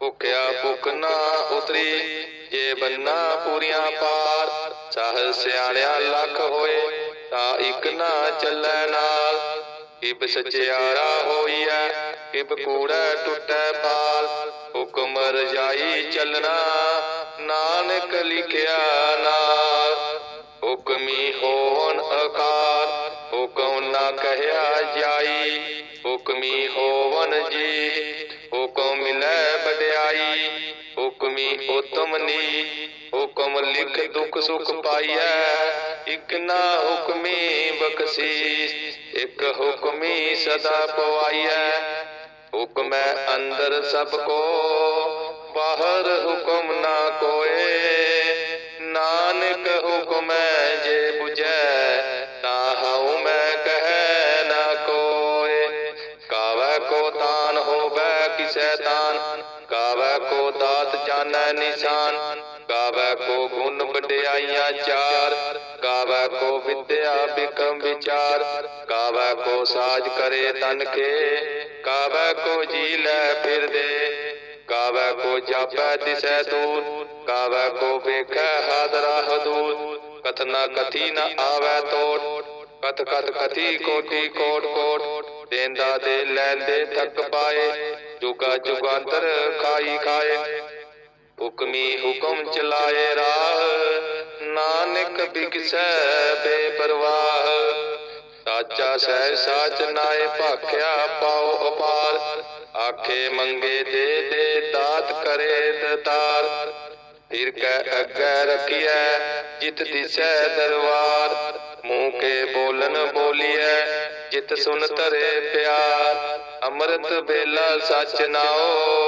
ਭੁਖਿਆ ਭੁਖ ਨਾ ਉਤਰੀ, ਜੇ ਬੰਨਾ ਪੂਰੀਆਂ ਪਾਰ ਸਾਹ ਸਿਆਣਿਆ ਲੱਖ ਹੋਏ, ਤਾਂ ਇੱਕ ਨਾ ਚੱਲੈ ਨਾਲ। ਕਿਬ ਸਚਿਆਰਾ ਹੋਈਐ, ਕਿਬ ਕੂੜੈ ਟੁੱਟੈ ਪਾਲ। ਹੁਕਮ ਰਜਾਈ ਚੱਲਣਾ, ਨਾਨਕ ਲਿਖਿਆ ਨਾਲ। ਹੁਕਮੀ ਹੋਵਨ ਅਕਾਰ ਹੁਕਮ ਨਾ ਕਹਿਆ ਜਾਈ। ਹੁਕਮੀ ਹੋਵਨ ਜੀ ਹੁਕਮ ਮਿਲੈ ਵਡਿਆਈ ਹੁਕਮੀ ਉਤਮ ਨੀ। ਹੁਕਮ ਲਿਖ ਦੁਖ ਸੁਖ ਪਾਈਐ, ਇਕ ਨਾ ਹੁਕਮੀ ਬਖਸ਼ੀਸ, ਇਕ ਹੁਕਮੀ ਸਦਾ ਪਵਾਈਐ। ਹੁਕਮੈ ਅੰਦਰ ਸਭ ਕੋ, ਬਾਹਰ ਹੁਕਮ ਨਾ ਕੋਏ। ਨਾਨਕ ਹੁਕਮ ਦਾਤ ਨਿਸ਼ਾਨ। ਕਾਵੈ ਕੋ ਗੁਣ ਵਡਿਆਈਆਂ ਚਾਰ। ਕਾਵੈ ਕੋ ਵਿਦਿਆ ਬਿਕਮ ਵਿਚਾਰ। ਕਾਵੈ ਕੋ ਸਾਜ ਕਰੇ ਤਨ ਕੇ। ਕਾਵੈ ਕੋ ਜੀ ਲੈ ਫਿਰਦੇ ਕਾਵੈ ਕੋ ਜਾਪੈ ਦਿਸੈ ਦੂਰ। ਕਾਵੈ ਕੋ ਵੇਖੈ ਹਾਦਰਾ ਹਦੂਰ। ਕਥਨਾ ਕਥੀ ਨ ਆਵੈ ਤੋੜ ਕਥ ਕਥ ਕਥੀ ਕੋਟੀ ਕੋਟ ਕੋਟ। ਦੇਂਦਾ ਦੇ ਲੈਂਦੇ ਥੱਕ ਪਾਏ। ਜੁਗਾ ਜੁਗਾਂਤਰ ਖਾਈ ਖਾਏ। ਹੁਕਮੀ ਹੁਕਮ ਚਲਾਏ ਰਾਹ। ਨਾਨਕ ਬਿਗਸੈ ਬੇਪਰਵਾਹ। ਸਾਚਾ ਸਹਿ ਸਾਚ ਨਾਏ ਭਾਖਿਆ ਪਾਉ ਅਪਾਰ। ਆਖੇ ਮੰਗੇ ਦੇ ਦੇ ਦਾਤ ਕਰੇ ਦਤਾਰ। ਫਿਰ ਕੈ ਅੱਗੇ ਰਖੀਐ ਜਿਤ ਦਿਸੈ ਦਰਬਾਰ ਮੂੰਹ ਕੇ ਬੋਲਨ ਬੋਲੀਐ ਜਿਤ ਸੁਨ ਧਰੇ ਪਿਆਰ। ਅੰਮ੍ਰਿਤ ਬੇਲਾ ਸਚ ਨਾਓ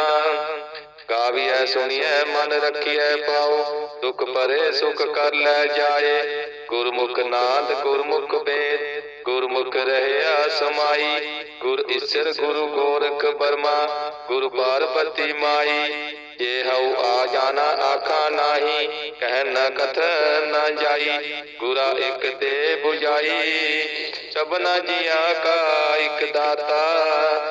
ਗਾਵੀਐ ਸੁਣੀਐ, ਮਨ ਰੱਖੀਐ ਪਾਉ ਦੁਖ ਪਰੇ ਸੁਖ ਕਰ ਲੈ ਜਾਏ। ਗੁਰਮੁਖ ਨਾਦ ਗੁਰਮੁਖ ਵੇਦ ਗੁਰਮੁਖ ਰਹਿਆ ਸਮਾਈ ਗੁਰ ਈਸਰ, ਗੁਰੂ ਗੋਰਖ ਬਰਮਾ ਗੁਰ ਪਾਰਬਤੀ ਮਾਈ। ਜੇ ਹਉ ਆ ਜਾਣਾ, ਆਖਾ ਨਾਹੀ। ਕਹਿ ਨ ਕਥ ਨ ਜਾਈ। ਗੁਰਾ ਇਕ ਤੇ 부ਜਾਈ ਸਭਨਾ ਜੀਆਂ ਕਾ ਇਕ ਦਾਤਾ।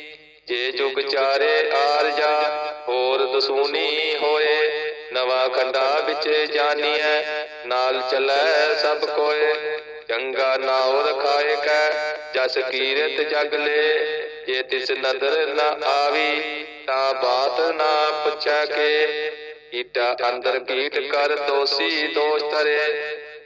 ਜੇ ਜੁਗ ਚਾਰੇ ਆਰਜਾ ਹੋਰ ਦਸੂਨੀ ਹੋਏ, ਨਵਾ ਖੰਡਾ ਵਿੱਚ ਜਾਨੀਐ, ਨਾਲ ਚੱਲੈ ਸਭ ਕੋਏ। ਚੰਗਾ ਨਾਉ ਰਖਾਏ ਕੈ, ਜਸ ਕੀਰਤ ਜਗ ਲੈ। ਜੇ ਤਿਸ ਨਦਰ ਨਾ ਆਵੀ, ਤਾਂ ਬਾਤ ਨਾ ਪੁੱਛੈ ਕੇ। ਕੀਟਾ ਅੰਦਰ ਕੀਟ ਕਰ ਦੋਸੀ ਦੋਸ਼ ਤਰੇ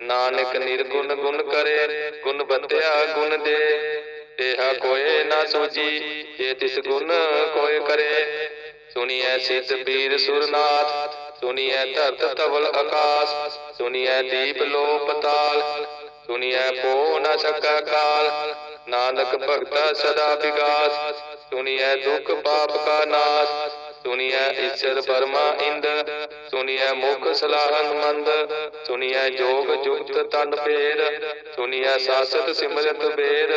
ਨਾਨਕ ਨਿਰਗੁਣ ਗੁਣ ਕਰੇ, ਗੁਣ ਬੰਦਿਆ ਗੁਣ ਦੇ। ਇਹਾ ਕੋਏ ਨਾ ਸੂਜੀ ਜੇ ਤਿਸ ਗੁਣ ਕੋਏ ਕਰੇ। ਸੁਣੀਐ ਸਿੱਧ ਬੀਰ ਸੁਰਨਾਥ, ਸੁਣੀਐ ਧਰਤ ਤਵਲ ਆਕਾਸ, ਸੁਣੀਐ ਦੀਪ ਲੋ ਪਤਾਲ ਸੁਣੀਐ ਪੋ ਨ ਸਕਾ ਕਾਲ। ਨਾਨਕ ਭਗਤਾ ਸਦਾ ਵਿਗਾਸ, ਸੁਣੀਐ ਦੁਖ ਪਾਪ ਕਾ ਨਾਸ ਸੁਣੀਐ ਈਸ਼ਰ ਪਰਮਾ ਇੰਦ ਸੁਣੀਐ ਮੁਖ ਸਲਾਹਨ ਮੰਦ ਸੁਣੀਐ ਜੋਗ ਜੁਗਤ ਤਨ ਭੇਦ ਸੁਣੀਐ ਸਾਸਤ ਸਿਮਰਤ ਵੇਦ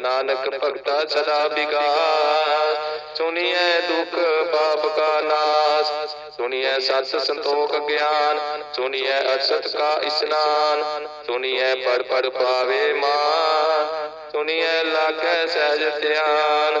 ਨਾਨਕ ਭਗਤਾ ਸਦਾ ਵਿਗਾਸ ਸੁਣੀਐ ਦੁਖ ਪਾਪ ਕਾ ਨਾਸ ਸੁਣੀਐ ਸਤ ਸੰਤੋਖ ਗਿਆਨ ਸੁਣੀਐ ਅਸਤ ਕਾ ਇਸਨਾਨ ਸੁਣੀਐ ਪੜ ਪੜ ਪਾਵੇ ਮਾਨ ਸੁਣੀਐ ਲਾਗੈ ਸਹਿਜ ਧਿਆਨ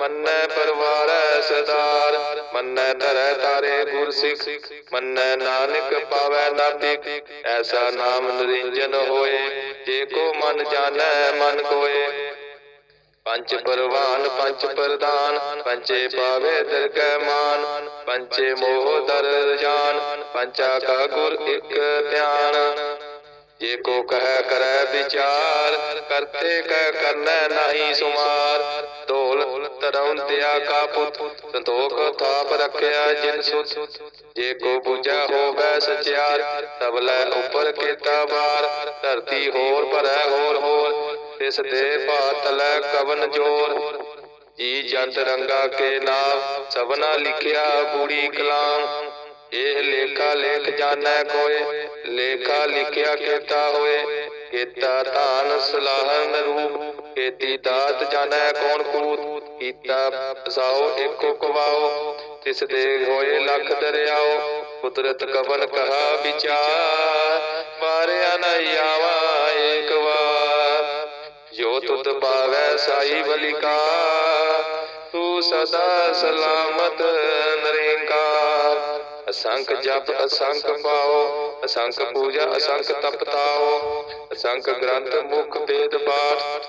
ਮੰਨੈ ਪਰਵਾਰੈ ਸਦਾਰ ਮੰਨੈ ਧਰੈ ਤਾਰੇ ਗੁਰ ਸਿੱਖ ਮੰਨੈ ਨਾਨਕ ਪਾਵੈ ਨਾਪਿਕ ਐਸਾ ਨਾਮ ਨਰਿੰਜਨ ਹੋਏ, ਜੇ ਕੋ ਮਨ ਜਾਣੈ, ਮਨ ਕੋਏ। ਪੰਚ ਪਰਵਾਨ, ਪੰਚ ਪ੍ਰਦਾਨ, ਪੰਚੇ ਪਾਵੇ ਦਰਗਹਿ ਮਾਨ। ਪੰਚੇ ਮੋਹ ਦਰ ਜਾਨ ਪੰਚਾ ਕਾ ਗੁਰ ਇਕ ਧਿਆਨ। ਜੇ ਕੋ ਕਹਿ ਕਰੈ ਵਿਚਾਰ, ਕਰਤੇ ਕਹਿ ਕਰਨੈ ਨਹੀਂ ਸੁਮਾਰ। ਢੋਲ ਤਰਉ ਦਿਆ ਕਾ ਪੁੱਤ, ਸੰਤੋਖ ਥਾਪ ਰੱਖਿਆ ਜਿਨ ਸੁਤ। ਜੇ ਕੋ ਬੁਝੈ ਹੋਵੇ ਸਚਿਆਰ ਤਬਲੇ ਉੱਪਰ ਕੀਤਾ ਬਾਰ ਧਰਤੀ ਹੋਰ ਭਰੈ ਹੋਰ ਹੋਰ, ਤਿਸ ਦੇ ਭਾਤਲੈ ਕਵਨ ਜੋਰ। ਜੀ ਜੰਤ ਰੰਗਾ ਕੇ ਨਾਮ ਸਭਨਾ ਲਿਖਿਆ ਬੂੜੀ ਕਲਾਮ। ਇਹ ਲੇਖਾ ਲੇਖ ਜਾਣੈ ਕੋਏ, ਲੇਖਾ ਲਿਖਿਆ ਕੀਤਾ ਹੋਏ। ਕੀਤਾ ਧਾਨ ਸਲਾਹਨ ਰੂਪ, ਕੀਤੀ ਦਾਤ ਜਾਣੈ ਕੌਣ ਕੂਤ। ਕੀਤਾ ਸਾਓ ਏਕੋ ਕਵਾਓ। ਤਿਸ ਦੇ ਹੋਏ ਲੱਖ ਦਰਿਆਓ, ਕੁਦਰਤ ਕਵਨ ਕਹਾ ਵਿਚਾਰ। ਮਾਰਿਆ ਨ ਆਵਾ ਏਕ ਵਾਰ। ਜੋ ਤੁਧ ਪਾਵੈ ਸਾਈ ਬਲਿਕਾ ਤੂੰ ਸਦਾ ਸਲਾਮਤ ਨਰੇਂਕਾਰ। ਅਸੰਖ ਜਪ, ਅਸੰਖ ਪਾਓ, ਅਸੰਖ ਪੂਜਾ, ਅਸੰਖ ਤਪਤਾਓ, ਅਸੰਖ ਗ੍ਰੰਥ ਮੁਖ ਵੇਦ ਪਾਠ,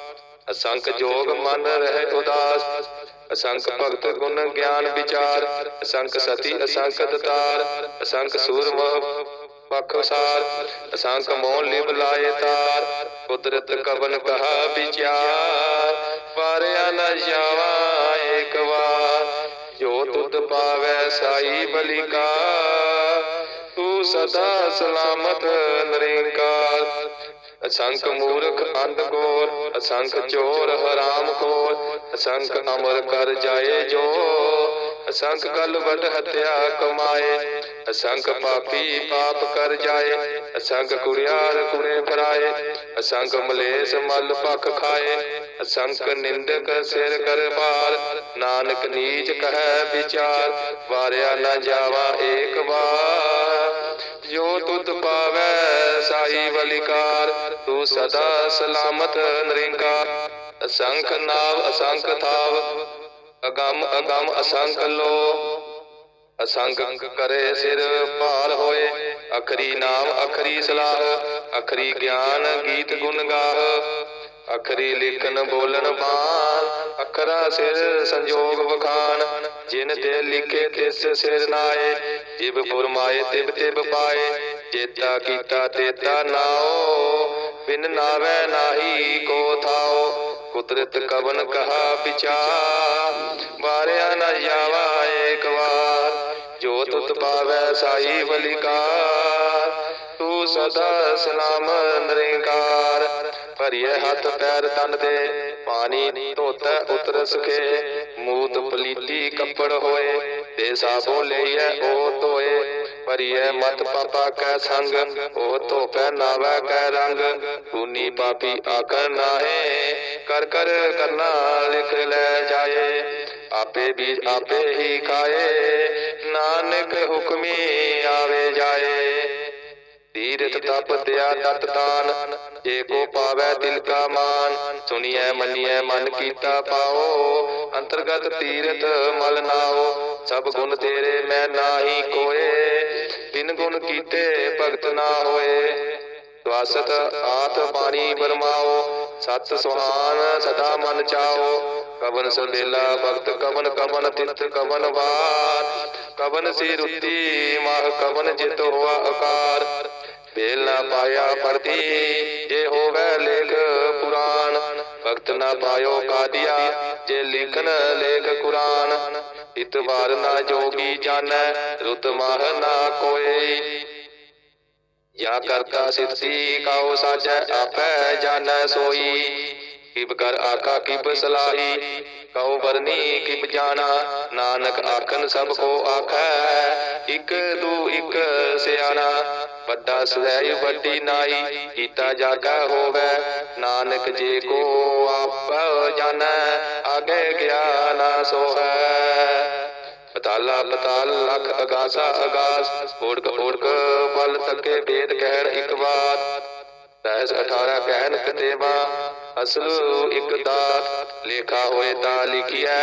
ਅਸੰਖ ਜੋਗ ਮਨ ਰਹਿ ਉਦਾਸ, ਅਸੰਖ ਭਗਤ ਗੁਣ ਗਿਆਨ ਵਿਚਾਰ, ਅਸੰਖ ਸਤੀ, ਅਸੰਖ ਦਤਾਰ, ਅਸੰਖ ਸੂਰ ਸੂਰਮ ਪਖਸਾਰ ਅਸੰਖ ਮੋਹ ਲਿਵ ਲਾਏ ਤਾਰ, ਕੁਦਰਤ ਕਵਨ ਕਹਾ ਵਿਚਾਰ, ਵਾਰਿਆ ਨ ਜਾਵਾ ਏਕ ਵਾਰ। ਜੋ ਤੁਧ ਪਾਵੈ ਸਾਈ ਬਲਿਕਾ, ਤੂੰ ਸਦਾ ਸਲਾਮਤ ਨਰੇਂਕਾਰ ਅਸੰਖ ਮੂਰਖ ਅੰਧ ਗੋਰ ਅਸੰਖ ਚੋਰ ਹਰਾਮ ਖੋਰ ਅਸੰਖ ਅਮਰ ਕਰ ਜਾਏ ਜੋ ਅਸੰਖ ਗਲ ਵਡ ਹਤਿਆ ਕਮਾਏ ਅਸੰਖ ਪਾਪੀ ਪਾਪ ਕਰ ਜਾਏ ਅਸੰਖ ਕੁੜਿਆਰ ਕੁੜੇ ਫਰਾਏ ਅਸੰਖ ਮਲੇਸ ਮਲ ਪਖ ਖਾਏ ਅਸੰਖ ਨਿੰਦਕ ਸਿਰ ਕਰ ਭਾਰ ਨਾਨਕ ਨੀਚ ਕਹੈ ਵਿਚਾਰ, ਵਾਰਿਆ ਨਾ ਜਾਵਾ ਏਕ ਵਾਰ। ਜੋ ਤੁਧ ਪਾਵੈ ਸਾਈ ਬਲਿਕਾਰ ਤੂੰ ਸਦਾ ਸਲਾਮਤ ਨਰਿੰਕਾਰ। ਅਸੰਖ ਨਾਵ ਅਸੰਖ ਥਾਵ ਅਗੰਮ ਅਗੰਮ ਅਸੰਖ ਅਸੰਗ ਅਸੰਖ ਕਰੇ ਸਿਰ ਭਾਰ ਹੋਏ। ਅਖਰੀ ਨਾਮ ਅਖਰੀ ਸਲਾਹ। ਅਖਰੀ ਗਿਆਨ ਗੀਤ ਗੁਣ ਗਾਹ। ਅਖਰੀ ਲਿਖਨ ਬੋਲਣ ਬਾਣ। ਅਖਰਾ ਸਿਰ ਸੰਜੋਗ ਵਖਾਨ ਜਿਨ ਤੇ ਲਿਖੇ ਤਿਸ ਸਿਰ ਨਾਏ। ਜਿਬ ਫੁਰਮਾਏ ਤਿਬ ਤਿਬ ਪਾਏ। ਜੇਤਾ ਕੀਤਾ ਤੇਤਾ ਨਾਓ। ਬਿਨ ਨਾਵੇ ਨਾਹੀ ਕੋ ਥਾਓ। ਕੁਦਰਤ ਕਵਨ ਕਹਾ ਵਿਚਾਰ? ਵਾਰਿਆ ਨ ਜਾਵਾ ਏਕ ਵਾਰ। ਜੋ ਤੁਤ ਪਾਵੈ ਸਾਈ ਬਲਿਕਾਰ ਤੂੰ ਸਦਾ ਸਲਾਮ ਨਰਿੰਕਾਰ। ਭਰੀਏ ਹੱਥ ਪੈਰ ਤਨ ਦੇ ਪਾਣੀ ਧੋਤਾ ਉਤਰ ਸਕੇ ਮੂਤ ਪਲੀਤੀ ਕੱਪੜ ਹੋਏ ਤੇ ਸਾਬੋ ਲਈਐ ਉਹ ਧੋਏ। ਭਰੀਏ ਮਤ ਪਾਪਾ ਕੈ ਸੰਗ, ਉਹ ਧੋਪੈ ਨਾਵੈ ਕੈ ਰੰਗ। ਪੂਨੀ ਪਾਪੀ ਆਕਰ ਨਾਹੇ, ਕਰ ਕਰ ਕਰਨਾ ਲਿਖ ਲੈ ਜਾਏ। ਆਪੇ ਵੀ ਆਪੇ ਹੀ ਖਾਏ, ਨਾਨਕ ਹੁਕਮੀ ਆਵੇ ਜਾਏ। ਤੀਰਥ ਤਪ ਤਿਆ ਤਤ ਦਾਨ ਜੇ ਕੋ ਪਾਵੈ ਦਿਲ ਕਾ ਮਾਨ। ਸੁਣੀਐ ਮੰਨੀਐ ਮਨ ਕੀਤਾ ਪਾਓ, ਅੰਤਰਗਤ ਤੀਰਥ ਮਲ ਨਾਓ। ਸਭ ਗੁਣ ਤੇਰੇ ਮੈਂ ਨਾਹੀ ਕੋਏ ਬਿਨ ਗੁਣ ਕੀਤੇ, ਭਗਤ ਨਾ ਹੋਏ। ਸਵਾਸਤ ਆਤ ਬਾਣੀ ਬਰਮਾਓ, ਸਤ ਸੁਹਾਨ ਸਦਾ ਮਨ ਚਾਓ। ਕਵਨ ਸਬੇਲਾ ਭਗਤ, ਕਵਨ ਕਵਨ ਤਿਤ ਕਵਨ ਵਾਰ। ਕਵਨ ਸੀ ਰੁੱਤੀ ਮਾਹ ਕਵਨ ਜਿਤ ਹੋਆ ਆਕਾਰ ਵੇਲ ਨਾ ਪਾਇਆ ਪਰਦੀ, ਜੇ ਹੋਵੇ ਲੇਖ ਪੁਰਾਨ ਭਗਤ ਨਾ ਪਾਇਓ ਕਾਦੀਆ, ਜੇ ਲਿਖਨ ਲੇਖ ਕੁਰਾਨ, ਇਤਵਾਰ ਨਾ ਜੋਗੀ ਜਾਣੈ ਰੁਤ ਮਾਹ ਨਾ ਕੋਈ। ਜਾਂ ਕਰਤਾ ਸਿੱਧੀ ਕਾਉ ਸਾਜੈ, ਆਪੈ ਜਾਣੈ ਸੋਈ। ਕਿਬ ਕਰ ਆਕਾ ਕਿਬ ਸਲਾਹੀ, ਕਉ ਵਰਨੀ ਕਿਬ ਜਾਣਾ। ਨਾਨਕ ਆਖਨ ਸਭ ਕੋ ਆਖੈ, ਇਕ ਦੂ ਇਕ ਸਿਆਣਾ। ਵੱਡਾ ਸਦੈ ਵੱਡੀ ਨਾਈ, ਕੀਤਾ ਜਾਗਾ ਹੋਵੇ। ਨਾਨਕ ਜੇ ਕੋ ਆਪ ਜਾਣੈ, ਆਗੇ ਗਿਆਨ ਸੋਹੈ। ਪਤਾਲਾ ਪਤਾਲ, ਲਖ ਅਗਾਸਾ ਅਗਾਸ ਓੜਕ ਓੜਕ ਬਲ ਤੱਕੇ ਵੇਦ ਕਹਿਣ ਇੱਕ ਬਾਤ ਤੈਸ 18 ਕਹਿਣ ਕਤੇਵਾ ਅਸਲ ਇੱਕ ਦਾਤ। ਲੇਖਾ ਹੋਏ ਤਾਂ ਲਿਖਿਆ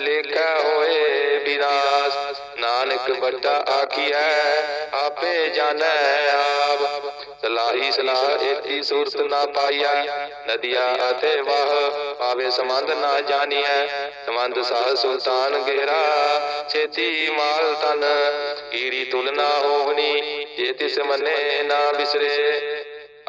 ਲੇਖਾ ਹੋਏ ਵਿਨਾਸ਼ ਨਾਨਕ ਵੱਡਾ ਆਖਿਆ ਆਪੇ ਜਾਣੈ ਆਪ। ਸਲਾਹੀ ਸਲਾਹ ਏਤੀ ਸੂਰਤ ਨਾ ਪਾਈਆ ਨਦੀਆ ਅਤੇ ਵਾਹ ਪਾਵੇ ਸੰਬੰਧ ਨਾ ਜਾਣੀਐ। ਸੰਬੰਧ ਸਾਹ ਸੁਲਤਾਨ ਗੇਰਾ, ਛੇਤੀ ਮਾਲ ਤਨ ਈਰੀ ਤੁਲਨਾ ਹੋਵਨੀ, ਜੇ ਤਿਸ ਮੰਨੇ ਨਾ ਬਿਸਰੇ।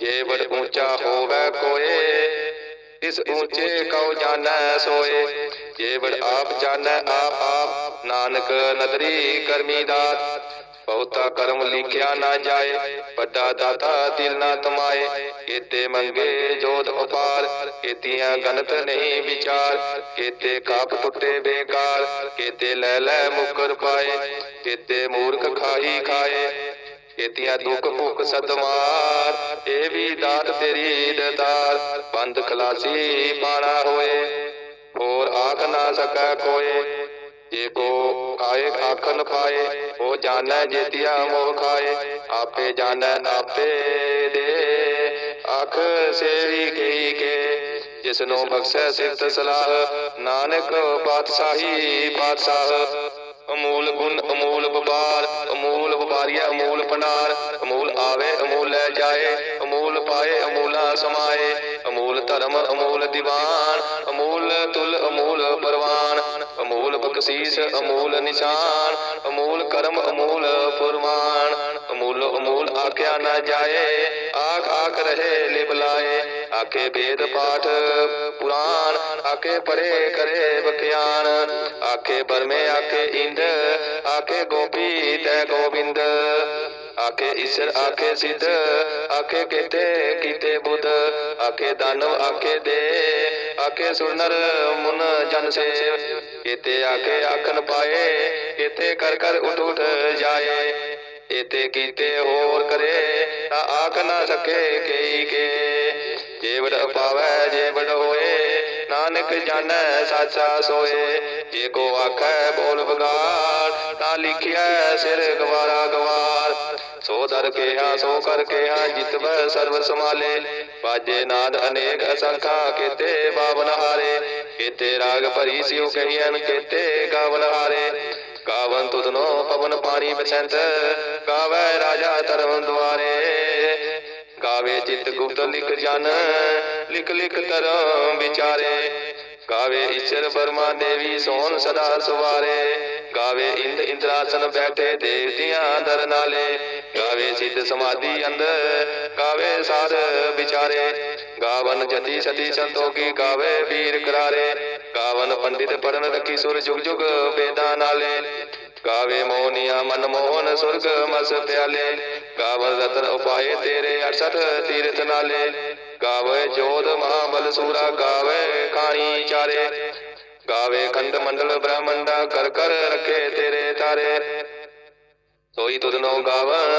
ਜੇ ਵਡ ਉੱਚਾ ਹੋਵੇ ਕੋਏ, ਇਸ ਉੱਚੇ ਕਉ ਜਾਣੈ ਸੋਏ। ਜੇ ਵਡ ਆਪ ਜਾਣੈ ਆਪ ਆਪ ਨਾਨਕ ਨਦਰੀ ਕਰਮੀ ਦਾਤ। ਬਹੁਤਾ ਕਰਮ ਲਿਖਿਆ ਨਾ ਜਾਏ, ਵੱਡਾ ਦਾਤਾ ਦਿਲ ਨਾ ਤਮਾਏ। ਕੀਤੇ ਮੰਗੇ ਜੋਤ ਉਪਾਰ, ਕੀਤੀਆਂ ਗਨਤ ਨਹੀਂ ਵਿਚਾਰ। ਕੀਤੇ ਕਾਪ ਟੁੱਟੇ ਬੇਕਾਰ, ਕੀਤੇ ਲੈ ਲੈ ਮੁਕਰ ਪਾਏ। ਕੀਤੇ ਮੂਰਖ ਖਾਈ ਖਾਏ ਕੀਤੀਆਂ ਦੁੱਖ ਭੁੱਖ ਸਦਮਾਰ, ਇਹ ਵੀ ਦਾਤ ਤੇਰੀ ਦਤਾਰ ਬੰਦ ਖਲਾਸੀ ਪਾਣਾ ਹੋਏ, ਹੋਰ ਆਖ ਨਾ ਸਕੈ ਕੋਏ। ਜੇ ਕੋ ਆਏ ਆਖਨ ਪਾਏ ਉਹ ਜਾਣੈ ਜੇਤਿਆ ਮੋਹ ਖਾਏ। ਆਪੇ ਜਾਣੈ ਆਪੇ ਦੇ, ਆਖ ਸੇਵੀ ਗਈ ਕੇ। ਜਿਸ ਨੂੰ ਬਖਸ਼ੈ ਸਿਫਤ ਸਲਾਹ, ਨਾਨਕ ਪਾਤਸ਼ਾਹੀ ਪਾਤਸ਼ਾਹ ਅਮੂਲ ਗੁਣ ਭੰਡਾਰ ਅਮੂਲ ਆਵੇ, ਅਮੂਲ ਲੈ ਜਾਏ, ਅਮੂਲ ਪਾਏ, ਅਮੂਲਾ ਸਮਾਏ, ਅਮੂਲ ਧਰਮ, ਅਮੂਲ ਦੀਵਾਨ, ਅਮੂਲ ਤੁਲ, ਅਮੂਲ ਪਰਵਾਨ, ਅਮੂਲ ਬਖਸ਼ੀਸ਼, ਅਮੂਲ ਨਿਸ਼ਾਨ, ਅਮੂਲ ਕਰਮ, ਅਮੂਲ ਫੁਰਮਾਨ, ਅਮੂਲ ਅਮੂਲ ਆਖਿਆ ਨਾ ਜਾਏ, ਆਖ ਆਖ ਰਹੇ ਲਿਬਲਾਏ ਆਖੇ ਵੇਦ ਪਾਠ ਪੁਰਾਨ ਆਖੇ ਪਰੇ ਕਰੇ ਬਖਿਆਨ ਆਖੇ ਬਰਮੇ ਆਖੇ ਇੰਦ, ਆਖੇ ਗੋਪੀ ਤੈ ਗੋਬਿੰਦ ਆਖੇ ਈਸ਼ਰ ਆਖੇ ਸਿੱਧ ਆਖੇ ਕੀਤੇ ਕੀਤੇ ਬੁੱਧ ਆਖੇ ਦਾਨਵ ਆਖੇ ਦੇ ਆਖੇ ਸੁਨਰ ਮੁਨ ਜਨ ਸੇਵ ਕੀਤੇ ਆਖੇ ਆਖਨ ਪਾਏ ਕੀਤੇ ਕਰ ਕਰ ਉਠ ਉਠ ਜਾਏ ਇਤੇ ਕੀਤੇ ਹੋਰ ਕਰੇ ਤਾਂ ਆਖ ਨਾ ਸਕੇ ਕਈ ਕੇ ਜੇਵੜ ਪਾਵੈ ਜੇਵੜ ਹੋਏ ਨਾਨਕ ਜਾਣੈ ਸਾਚਾ ਸੋਏ ਜੇ ਕੋ ਆਖੈ ਬੋਲ ਬਗਾੜ ਤਾਂ ਲਿਖਿਆ ਸਿਰ ਗਵਾਰਾ ਗਵਾਰ ਸੋ ਦਰ ਕਿਹਾ ਸੋ ਕਰ ਕਿਹਾ ਜਿਤਵੈ ਸਰਬ ਸਮਾਲੇ ਬਾਜੇ ਨਾਦ ਅਨੇਕ ਅਸੰਖਾ ਕੀਤੇ ਬਾਵਨ ਹਾਰੇ। ਕੀਤੇ ਰਾਗ ਭਰੀ ਸਿਉ ਕਹੀਐਨ ਕੀਤੇ ਗਾਵਨ ਹਾਰੇ। ਗਾਵਨ ਤੁਧਨੋ ਪਵਨ ਪਾਣੀ ਬਸੰਤ। ਗਾਵੇ ਰਾਜਾ ਧਰਮ ਦੁਆਰੇ। ਗਾਵੇ ਚਿਤ ਗੁਪਤ ਲਿਖ ਜਨ। ਲਿਖ ਲਿਖ ਧਰਮ ਵਿਚਾਰੇ। ਗਾਵੇ ਈਸ਼ਰ ਬਰਮਾ ਦੇਵੀ ਸੋਨ ਸਦਾ ਸੁਵਾਰੇ। ਗਾਵੇ ਇੰਦ ਇੰਦਰਾਸਨ ਬੈਠੇ ਦੇਵਤਿਆਂ ਦਰ ਨਾਲੇ ਗਾਵੇ ਸਿੱਧ ਸਮਾਧੀ ਅੰਦਰ ਗਾਵੇ ਸਾਧ ਵਿਚਾਰੇ। ਗਾਵਨ ਜਤੀ ਸਤੀ ਸੰਤੋਖੀ ਗਾਵੇ ਵੀਰ ਕਰਾਰੇ। ਗਾਵਨ ਪੰਡਿਤ ਪੜਨ ਰਖੀ ਸੁਰ ਜੁਗ ਜੁਗ ਵੇਦਾਂ ਨਾਲੇ। ਗਾਵੇ ਮੋਹਨੀਆ ਮਨ ਮੋਹਨ ਸੁਰਗ ਮਸ ਪਿਆਲੇ। ਗਾਵਨ ਰਤਨ ਉਪਾਏ ਤੇਰੇ 68 ਤੀਰਥ ਨਾਲੇ। ਗਾਵੇ ਜੋਧ ਮਹਾਬਲ ਸੂਰਾ ਗਾਵੇ ਖਾਣੀ ਚਾਰੇ। ਗਾਵੇ ਖੰਡ ਮੰਡਲ ਬ੍ਰਹਮੰਡਾ ਕਰ ਕਰ ਰਖੇ ਤੇਰੇ ਤਾਰੇ। ਸੋਈ ਤੁਧ ਨੋ ਗਾਵਨ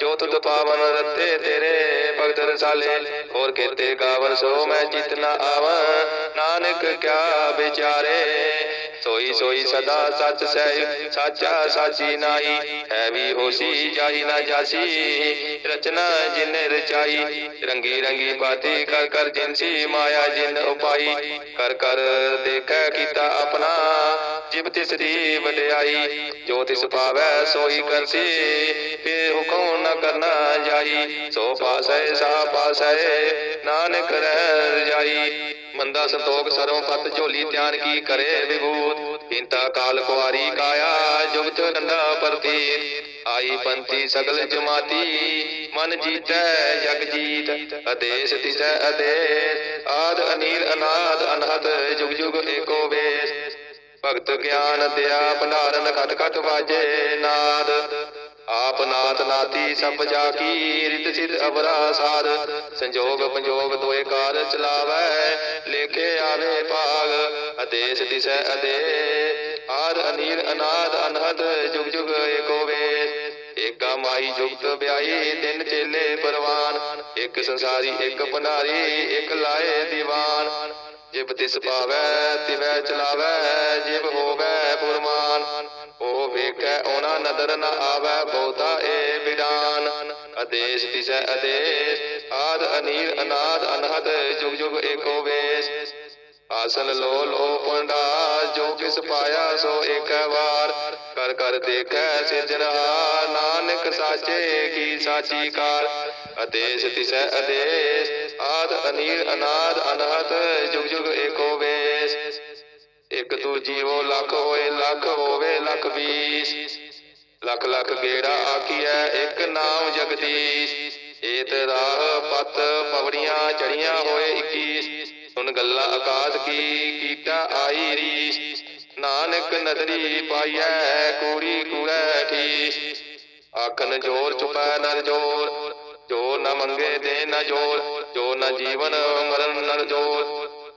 ਜੋ ਤੁਧ ਪਾਵਨ ਰਤੇ ਤੇਰੇ ਭਗਤ ਰਸਾਲੇ। ਹੋਰ ਕੇਤੇ ਗਾਵਨ ਸੋ ਮੈਂ ਚਿਤ ਨ ਆਵਨ ਨਾਨਕ ਕਿਆ ਵਿਚਾਰੇ? ਸੋਈ ਸੋਈ ਸਦਾ ਸੱਚ ਸਹਿ, ਸਾਚਾ ਸਾਚੀ ਨਾਈ ਹੈ ਵੀ ਹੋਸੀ ਜਾਈ ਨਾ ਜਾਸੀ। ਰਚਨਾ ਜਿਨ ਰਚਾਈ, ਰੰਗੀ ਰੰਗੀ ਬਾਤੀ ਕਰ ਕਰ ਜਿਨਸੀ ਮਾਇਆ ਜਿਨ ਉਪਾਈ। ਕਰ ਕਰ ਦੇਖੈ ਕੀਤਾ ਆਪਣਾ, ਜਿਬ ਤਿਸ ਦੀ ਵਡਿਆਈ। ਜੋ ਤਿਸ ਭਾਵੈ ਸੋਈ ਕਰਸੀ ਫੇ ਹੁਕਮ ਨ ਕਰਨਾ ਜਾਈ। ਸੋ ਪਾਸੈ ਸਾ ਪਾਸੈ ਨਾਨਕ ਰਹਿ ਰਜਾਈ ਮੰਦਾ ਸੰਤੋਖ ਸਰਵ ਪਤ ਝੋਲੀ ਧਿਆਨ ਕੀ ਕਰੇ ਵਿਭੂਤ। ਇੰਤਾ ਕਾਲ ਕੁਆਰੀ ਕਾਇਆ ਜੁਗਤ ਡੰਡਾ ਪਰਤੀ ਆਈ ਪੰਥੀ ਸਗਲ ਜਮਾਤੀ, ਮਨ ਜੀਤੈ ਜਗ ਜੀਤ। ਅਦੇਸ ਤਿਸੈ ਅਦੇਸ, ਆਦ ਅਨੀਲ ਅਨਾਦ ਅਨਹਦ, ਜੁਗ ਜੁਗ ਏਕੋ ਵੇਸ। ਭਗਤ ਗਿਆਨ ਦਿਆ, ਭੰਡਾਰਨ ਖਟ ਖਟ ਵਾਜੇ ਨਾਦ। ਆਪ ਨਾਤ ਨਾਤੀ ਸਭ ਜਾ ਕੀ ਰਿਤ ਸਿਧ ਅਵਰਾ ਸਾਧ ਸੰਜੋਗ ਪੰਜੋਗ ਦੋਏ ਕਾਰ ਚਲਾਵੈ, ਲੇਖੇ ਆਵੇ ਭਾਗ ਅਦੇਸ ਦਿਸੈ ਅਦੇ। ਆਦ ਅਨੀਲ ਅਨਾਦ ਅਨਹਦ, ਜੁਗ ਜੁਗ ਏਕੋ ਵੇਸ। ਏਕਾ ਮਾਈ ਜੁਗਤ ਵਿਆਈ ਤਿੰਨ ਚੇਲੇ ਪਰਵਾਨ। ਇੱਕ ਸੰਸਾਰੀ, ਇੱਕ ਭੰਡਾਰੀ ਇੱਕ ਲਾਏ ਦੀਵਾਨ। ਜਿਬ ਤਿਸ ਪਾਵੈ, ਤਿਵੈ ਚਲਾਵੈ, ਜਿਬ ਹੋਵੈ ਫੁਰਮਾਨ ਉਹ ਵੇਖੈ, ਉਹਨਾਂ ਨਦਰ ਨ ਆਵੈ, ਬਹੁਤਾ ਏ ਵਿਡਾਨ ਅਦੇਸ ਤਿਸੈ ਅਦੇਸ ਆਦ ਅਨੀਰ, ਅਨਾਦ, ਅਨਹਦ ਜੁਗ ਜੁਗ ਏਕੋ ਵੇਸ। ਆਸਨ ਲੋ ਲੋ ਪੰਡਾ ਜੋ ਕਿਸ ਪਾਇਆ ਸੋ ਏਕ ਵਾਰ। ਕਰ ਕਰ ਦੇਖੈ ਸਿਰਜਣਹਾਰ ਨਾਨਕ ਸਾਚੇ ਕੀ ਸਾਚੀ ਕਾਰ। ਅਦੇਸ ਤਿਸੈ ਅਦੇਸ ਆਦ ਅਨੀਰ, ਅਨਾਦ, ਅਨਹਦ ਜੁਗ ਜੁਗ ਏਕੋ ਵੇਸ। ਇਕ ਤੂ ਜੀਵੋ ਲੱਖ ਹੋਏ, ਲੱਖ ਹੋਵੇ, ਲੱਖ ਵੀਸ ਲੱਖ ਲੱਖ ਗੇੜਾ ਆਖੀਐ, ਇੱਕ ਨਾਮ ਜਗਦੀਸ਼। ਏਤ ਰਾਹ ਪਤ ਪਵੜੀਆਂ ਚੜੀਆਂ ਹੋਏ 21 ਸੁਨ ਗੱਲਾਂ ਆਕਾਸ਼ ਕੀ ਕੀਟਾ ਆਈ ਰੀਸ। ਨਾਨਕ ਨਦਰੀ ਪਾਈਐ, ਕੂੜੀ ਕੂੜੈ ਠੀਸ। ਆਖਨ ਜੋਰ ਚੁਪੈ ਨਰ ਜੋਰ, ਜੋ ਨਾ ਮੰਗੇ ਦੇ ਨਾ ਜੋਰ, ਜੋ ਨਾ ਜੀਵਨ ਮਰਨ ਨਰ ਜੋਰ।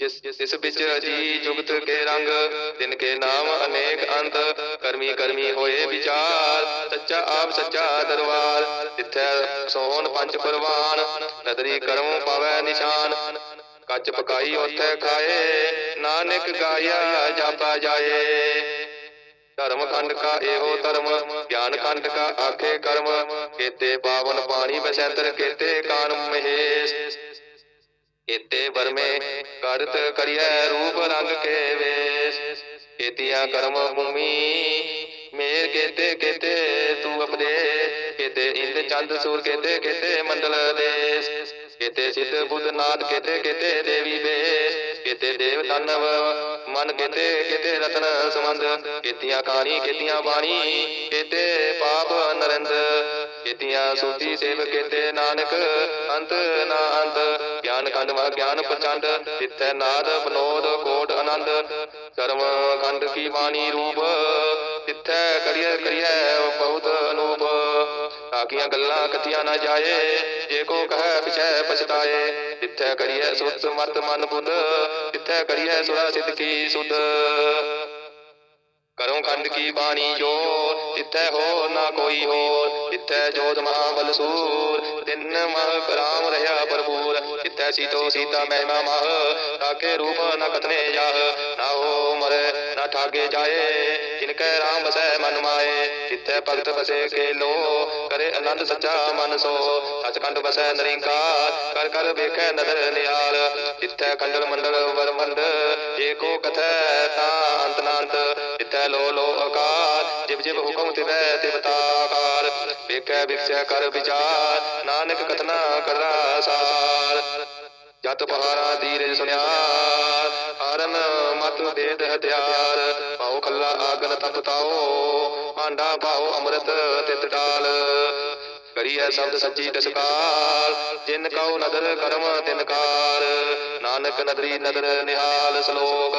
ਜਿਸ ਇਸ ਵਿੱਚ ਜੀ ਜੁਗਤ ਕੇ ਰੰਗ ਦਿਨ ਕੇ ਨਾਮ ਅਨੇਕ ਅੰਤ, ਕਰਮੀ ਕਰਮੀ ਹੋਏ ਵਿਚਾਰ, ਸੱਚਾ ਆਪ, ਸੱਚਾ ਦਰਬਾਰ, ਜਿੱਥੈ ਸੋਹਣ ਪੰਜ ਪਰਵਾਨ, ਨਦਰੀ ਕਰਮ ਪਾਵੈ ਨਿਸ਼ਾਨ, ਕੱਚ ਪਕਾਈ ਉਥੇ ਖਾਏ, ਨਾਨਕ ਗਾਇਆ ਜਾਪਾ ਜਾਏ। ਧਰਮ ਖੰਡ ਕਾ ਇਹੋ ਧਰਮ, ਗਿਆਨ ਖੰਡ ਕਾ ਆਖੇ ਕਰਮ, ਕੇਤੇ ਪਾਵਨ ਪਾਣੀ ਬਸੰਤਰ, ਕੇਤੇ ਕਾਨ ਮਹੇਸ਼। ਇਤੇ ਵਰਮੇ ਕਰਤ ਕਰਿਐ ਰੂਪ ਰੰਗ ਕੇ ਵੇਸ। ਕੇਤੀਆਂ ਕਰਮ ਭੂਮੀ ਮੇਰ ਕੇਤੇ ਕੇਤੇ ਤੂੰ ਅਪਦੇ ਕੇਤੇ ਇੰਦ ਚੰਦ ਸੂਰ ਕੇਤੇ ਕੇਤੇ ਮੰਡਲ ਦੇਸ। ਕੇਤੇ ਸਿੱਧ ਬੁੱਧ ਨਾਥ ਕੇਤੇ ਕੇਤੇ ਦੇਵੀ ਬੇਸ ਕੇਤੇ ਦੇਵ ਤਨਵ ਮਨ ਕੇਤੇ ਕੇਤੇ ਰਤਨ ਸਮੰਦ ਕੇਤੀਆਂ ਕਾਣੀ ਕੇਤੀਆਂ ਬਾਣੀ, ਕੇਤੇ ਪਾਪ ਨਰਿੰਦ। ਕੇਤੀਆਂ ਸੂਤੀ ਸੇਵ ਕੇਤੇ ਨਾਨਕ, ਅੰਤ ਨਾ ਅੰਤ ਗਿਆਨ ਖੰਡ ਵਾ ਗਿਆਨ ਪ੍ਰਚੰਡ ਤਿੱਥੈ ਨਾਦ ਬਨੋਦ ਕੋਟ ਆਨੰਦ। ਕਰਮ ਖੰਡ ਕੀ ਬਾਣੀ ਰੂਪ ਤਿੱਥੈ ਕਰੀਐ ਕਰੀਐ ਬਹੁਤ ਅਨੂਪ। ਆਕੀਆਂ ਗੱਲਾਂ ਕਥੀਆਂ ਨਾ ਜਾਏ, ਜੇ ਕੋ ਕਹੈ, ਪਿਛੈ ਪਛਤਾਏ। ਤਿੱਥੈ ਕਰੀਐ ਸੁਤ ਮਤ ਮਨ, ਬੁੱਧ ਤਿੱਥੈ ਕਰੀਐ ਸੁਰਾ ਸਿੱਧ ਕੀ ਸੁਧ। ਕਰਮ ਖੰਡ ਕੀ ਬਾਣੀ ਜੋ ਤਿੱਥੈ ਹੋ ਨਾ ਕੋਈ ਹੋਰ ਤਿੱਥੈ ਜੋਤ ਮਹਾਬਲ ਸੂਰ। ਤਿੰਨ ਮਹ ਕਰਾਮ ਰਹਾ ਭਰਪੂਰ। ਤਿੱਥੈ ਸੀਤੋ ਸੀਤਾ ਮਹਿਮਾ ਮਹ ਤਾਕੇ ਰੂਪ ਨ ਕਤਨੇ ਜਾਹ, ਨਾ ਹੋ ਮਰੇ, ਨਾ ਠਾਗੇ ਜਾਏ, ਜਿਨ ਕੈ ਰਾਮ ਬਸੈ ਮਨ ਮਾਏ। ਜਿੱਥੇ ਭਗਤ ਬਸੇ ਕੇ ਲੋ, ਕਰੇ ਆਨੰਦ ਸੱਚਾ ਮਨ ਸੋ। ਸਚਖੰਡ ਬਸੈ ਨਰਿੰਕਾਰ, ਕਰ ਕਰ ਵੇਖੈ ਨਦਰ ਨਿਹਾਲ। ਤਿੱਥੈ ਖੰਡਲ ਮੰਡਲ ਵਰਮੰਡ ਏਕੋ ਕਥੈ ਤਾ ਅੰਤ ਨਾਂਤ ਤਿਥੈ ਲੋ ਲੋ ਅਕਾਲ ਜਿਵ ਜਿਵ ਹੁਕਮ ਤਿਵੈ ਤਿਵ ਤਾਕਾਰ। ਵੇਖੈ ਵਿਖਸੈ ਕਰ ਵਿਚਾਰ, ਨਾਨਕ ਕਥਨਾ ਕਰਦਾ ਸਾਰ। ਜਤ ਪਹਾਰਾ ਧੀਰਜ ਸੁਨਿਆਰ, ਹਰਨ ਮਤ ਵੇਦ ਹਥਿਆਰ। ਪਾਉ ਖੱਲਾ ਆਗਨ ਤਪ ਤਾਓ ਆਂਡਾ ਪਾਉ ਅੰਮ੍ਰਿਤ ਤਿਤ ਡਾਲ ਕਰੀਐ ਸ਼ਬਦ ਸੱਚੀ ਦਸਕਾਰ। ਜਿਨ ਕਉ ਨਦਰ ਕਰਮ, ਤਿਨ ਕਾਰ। ਨਾਨਕ ਨਦਰੀ ਨਦਰ ਨਿਹਾਲ ਸ਼ਲੋਕ।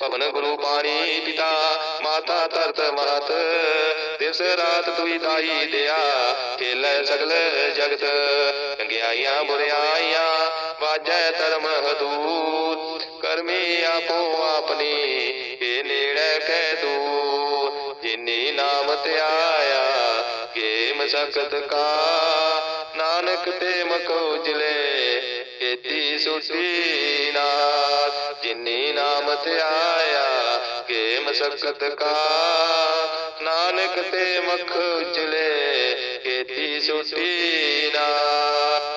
ਭਵਨ ਗੁਰੂ ਪਾਣੀ ਪਿਤਾ, ਮਾਤਾ ਧਰਤ ਮਹਤ। ਦਿਵਸ ਰਾਤ ਤੁਈ ਦਾਈ ਦਿਆ, ਖੇਲੇ ਸਗਲ ਜਗਤ। ਚੰਗਿਆਈਆਂ ਬੁਰਿਆਈਆਂ, ਵਾਜੈ ਧਰਮ ਹਦੂਤ। ਕਰਮੀ ਆਪੋ ਆਪਣੀ ਏ ਨੇੜੇ ਕਹਿ ਦੂਰ ਜਿਨੀ ਨਾਮ ਧਿਆਇਆ ਕੇ ਕਾ ਨਾਨਕ ਤੇ ਮਖ ਉਜਲੇ ਕੀਤੀ ਸੁਟੀ ਨਾਥ, ਜਿਨੀ ਨਾਮ ਧਿਆਇਆ ਕੇ ਮਸਕਤ ਕਾ ਨਾਨਕ ਤੇ ਮਖ ਉਜਲੇ ਕੀਤੀ ਸੁਟੀ ਨਾਥ।